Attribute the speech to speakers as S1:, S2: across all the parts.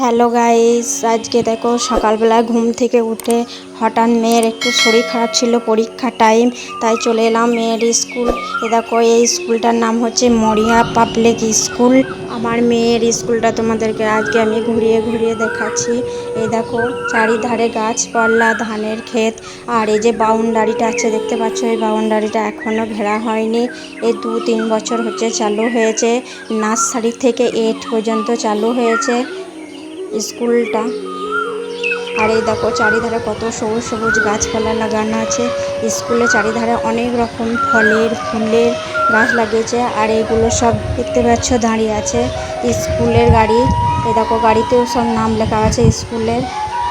S1: Hello guys, আজকে দেখো সকালবেলা ঘুম থেকে উঠে হঠাৎ মেয়ের একটু শরীর খারাপ ছিল, পরীক্ষা টাইম তাই চলে এলাম মেয়ের স্কুল এ দেখো, এই স্কুলটার নাম হচ্ছে মরিয়া পাবলিক স্কুল আমার মেয়ের স্কুলটা তোমাদেরকে আজকে আমি ঘুরিয়ে ঘুরিয়ে দেখাচ্ছি। এই দেখো, চারিধারে গাছপালা, ধানের ক্ষেত, আর এই যে বাউন্ডারিটা আছে, দেখতে পাচ্ছ, এই বাউন্ডারিটা এখনও ঘেরা হয়নি। এই দু তিন বছর হচ্ছে চালু হয়েছে, নার্সারি থেকে এইট পর্যন্ত চালু হয়েছে। স্কুলটা। আর এই দেখো চারিধারে কত সবুজ সবুজ গাছপালা লাগানো আছে। স্কুলে চারিধারে অনেক রকম ফলের, ফুলের গাছ লাগিয়েছে। আর এইগুলো সব দেখতে পাচ্ছ দাঁড়িয়ে আছে স্কুলের গাড়ি। এই দেখো গাড়িতেও সব নাম লেখা আছে স্কুলের।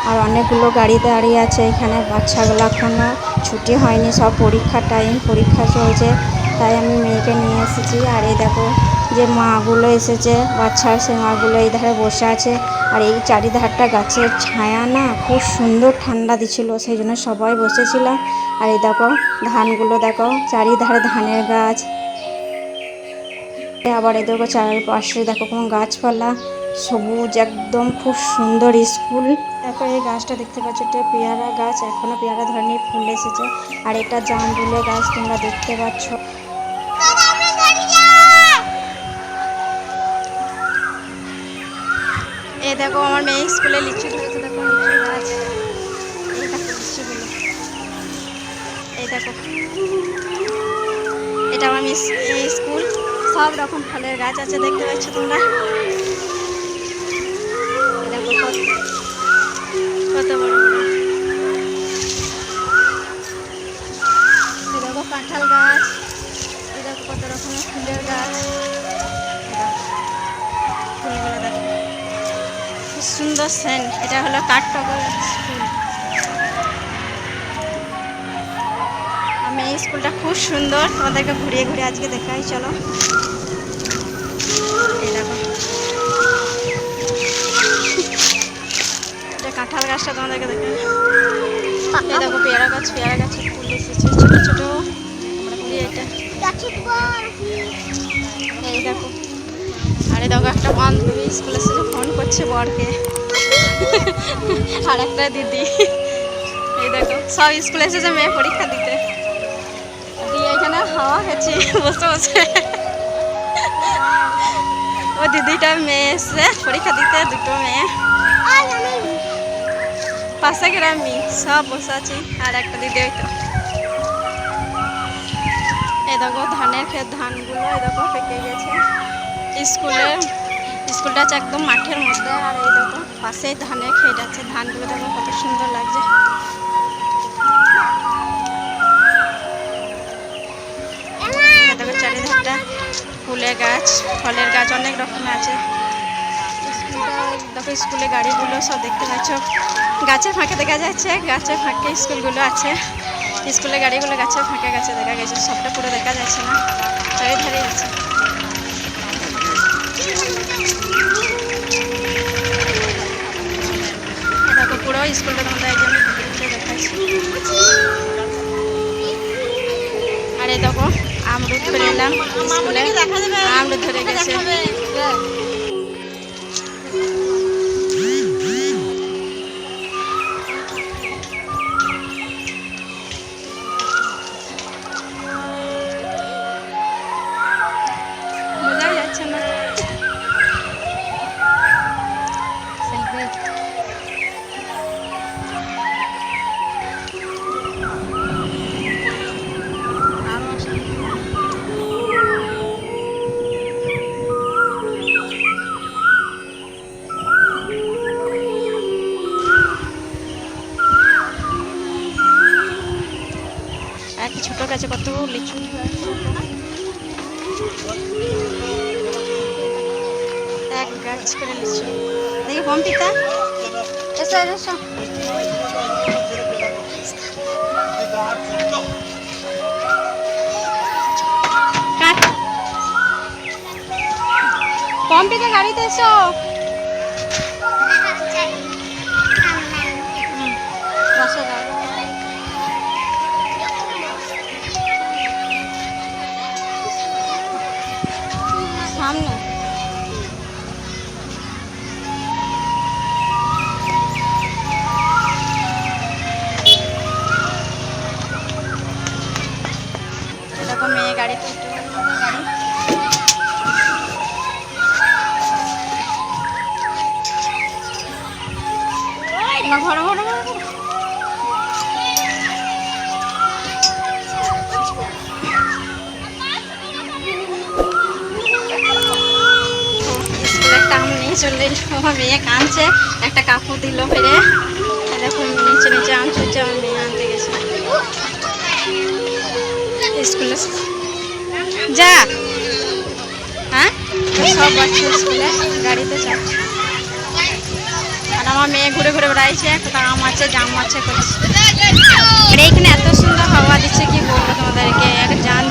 S1: আর অনেকগুলো গাড়ি দাঁড়িয়ে আছে এখানে। বাচ্চাগুলো এখনও ছুটি হয়নি, সব পরীক্ষা টাইম পরীক্ষা চলছে। তাই আমি মেয়েকে নিয়ে এসেছি। আর এই দেখো যে মাগুলো এসেছে, বাচ্চার সে মাগুলো এই ধারে বসে আছে। আর এই চারিধারটা গাছের ছায়া না খুব সুন্দর ঠান্ডা দিছিল, সেই জন্য সবাই বসেছিলাম আর এই দেখো, ধানগুলো দেখো, চারিধারে ধানের গাছ। আবার এই দেখো চারপাশে দেখো কোন গাছপালা, সবুজ একদম, খুব সুন্দর স্কুল। দেখো এই গাছটা দেখতে পাচ্ছ, এটা পেয়ারা গাছ, এখনও পেয়ারা ধরনের ফুল এসেছে। আর এটা জামরুলের গাছ, তোমরা দেখতে পাচ্ছ। এই দেখো, আমার মেয়ে স্কুলে লিচু ধরেছে দেখো লিচু গাছ এই দেখো লিচুগুলো এই দেখো এটা আমার স্কুল। সব রকম ফলের গাছ আছে, দেখতে পাচ্ছ তোমরা? এটা হলো কাঠটগর স্কুল। আমি এই স্কুলটা খুব সুন্দর, তোমাদেরকে ঘুরিয়ে ঘুরিয়ে আজকে দেখাই, চলো। কাঁঠাল গাছটা তোমাদেরকে দেখাই। দেখো, পেয়ারা গাছ, পেয়ারা গাছের ফুল এসেছে। ছোট ছোট। এই দেখো। আরে দেখো, একটা বান্ধবী স্কুলে এসেছে, ফোন করছে বরকে। আর একটা দিদি। এই দেখো, সব স্কুলে এসেছে মেয়ে পরীক্ষা দিতে। দিয়ে এখানে হাওয়া খাচ্ছি বসে বসে। ও দিদিটা মেয়ে এসছে, পরীক্ষা দিতে, দুটো মেয়ে। পাশে গ্রামই সব বসে আছি, আর একটা দিদি ওই তো। এই দেখো, ধানের ক্ষেত ধানগুলো দেখো, পেকে গেছে। স্কুলের স্কুলটা আছে একদম মাঠের মধ্যে, আর এই দেখো পাশে ধানের ক্ষেত আছে। ধানগুলো দেখো কত সুন্দর লাগছে। চারিধারটা ফুলের গাছ, ফলের গাছ অনেক রকমের আছে। দেখো স্কুলে গাড়িগুলো সব দেখতে পাচ্ছ। গাছের ফাঁকে দেখা যাচ্ছে, গাছের ফাঁকে স্কুলগুলো আছে। স্কুলের গাড়িগুলো গাছের ফাঁকে গাছে দেখা গেছে, সবটা পুরো দেখা যাচ্ছে না। চারিধারে আছে। দেখো, পুরো স্কুলটা তোমাদের ঘুরে দেখাচ্ছি। আর দেখো, আমরুদ করে এলাম স্কুলে। আমরুদ ধরে গেছে। গাছে কত লিচু? এক গাছ করে লিচু। দেখি পম্পিতা এসো এসো পম্পিতা গাড়িতে এসো। নিয়ে চলে এলো আমার মেয়ে কাঁদছে, একটা কাপড় দিল ফেরে এই দেখো, নিচে নিচে আম চলছে আমার মেয়ে আনতে গেছে। স্কুলে যা। হ্যাঁ? সব বাচ্চা স্কুলে, গাড়িতে যাচ্ছে আর আমার মেয়ে ঘুরে ঘুরে বেড়াইছে কোথাও আম আছে, জাম আছে করছে। আর এত সুন্দর হাওয়া দিচ্ছে, কি বলব তোমাদেরকে? এক জান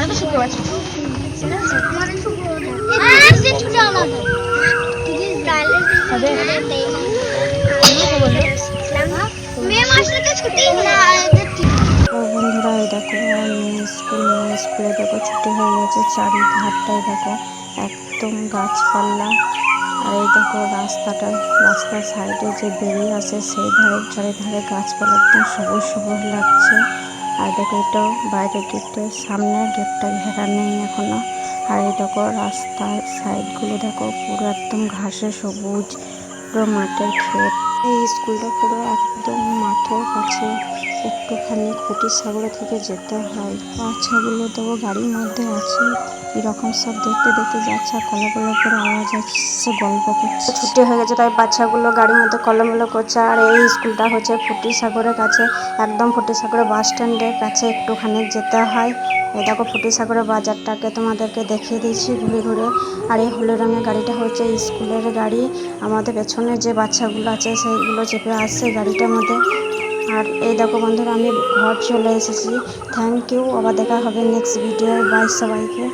S1: আমারও তো পাচ্ছি
S2: মেয়ে মাসটাকে ছুটি।
S1: বন্ধুরা, এই দেখো স্কুল, স্কুলে দেখো, ছুটি হয়ে গেছে, চারিধারটাই দেখো, একদম গাছপালা। আর এই দেখো, রাস্তাটা, রাস্তার সাইডে যে বেরিয়ে আসে সেই ধারে চারিধারে গাছপালা, একদম সবুজ সবুজ লাগছে। আর দেখো এটা বাইরের গেটের সামনে গেটটা ঘেরা নেই এখনও। আর এই দেখো রাস্তার সাইডগুলো দেখো, পুরো একদম ঘাসে সবুজ, পুরো মাঠের ক্ষেত। এই স্কুলটা পুরো একদম মাঠের কাছে। একটুখানি খুঁটি সাগরে থেকে যেতে হয়। বাচ্চাগুলো দেখো গাড়ির মধ্যে আছে। এরকম সব দেখতে দেখতে যাচ্ছে আর কলবল করে আওয়াজ আসছে, গল্প করছে। ছুটি হয়ে গেছে, তাই বাচ্চাগুলো গাড়ির মধ্যে কলমলো করছে। আর এই স্কুলটা হচ্ছে ফুটি সাগরের কাছে। একদম ফুটি সাগরের বাস স্ট্যান্ডের কাছে একটুখানি যেতে হয়। এই দেখো ফুটি সাগরের বাজারটাকে তোমাদেরকে দেখিয়ে দিয়েছি ঘুরে ঘুরে। আর এই হলুদ রঙের গাড়িটা হচ্ছে স্কুলের গাড়ি। আমাদের পেছনে যে বাচ্চাগুলো আছে সেইগুলো চেপে আসছে গাড়িটার মধ্যে। আর এই দেখো বন্ধুরা, আমি ঘর চলে এসেছি। থ্যাংক ইউ আবার দেখা হবে নেক্সট ভিডিও বাই সবাইকে।